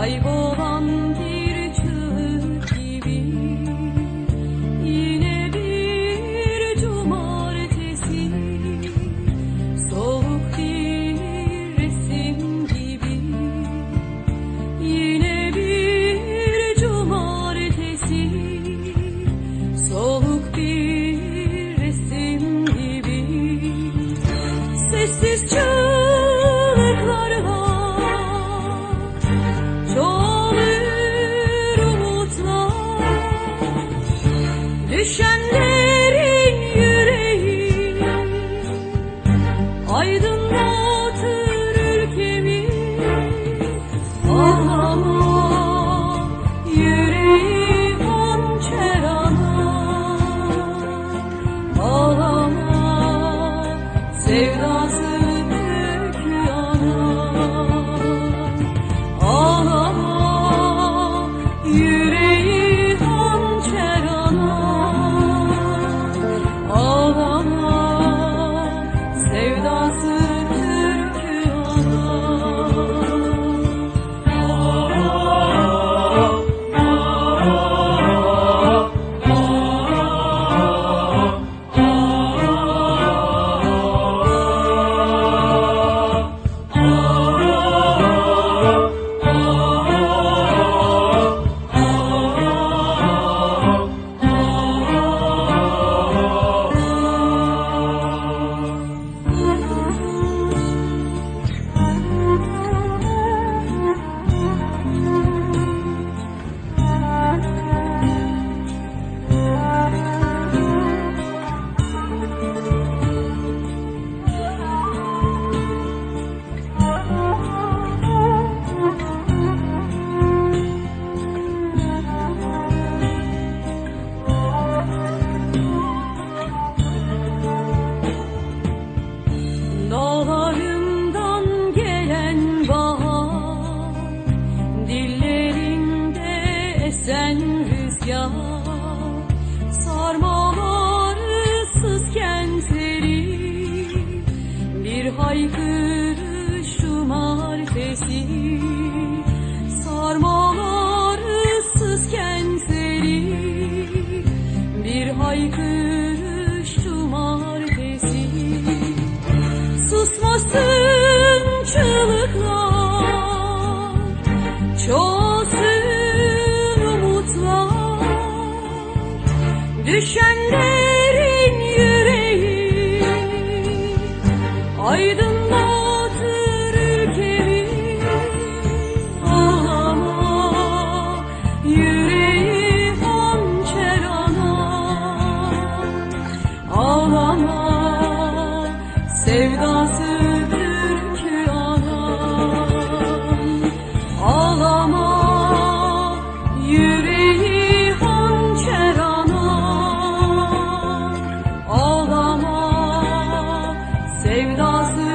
Kaybolan bir çığlık gibi. Yine bir cumartesi. Soğuk bir resim gibi. Yine bir cumartesi. Soğuk bir resim gibi. Sessiz çığlık Düşenlerin esen rüzgar Sarmalar ıssız kentleri. Bir haykırış marifesi Sarmalar ıssız kentleri. Bir haykırış marifesi Susmasın Düşenlerin yüreği aydınlatır ülkemi Ağlama yüreği hançer ana. Sevdası sevdası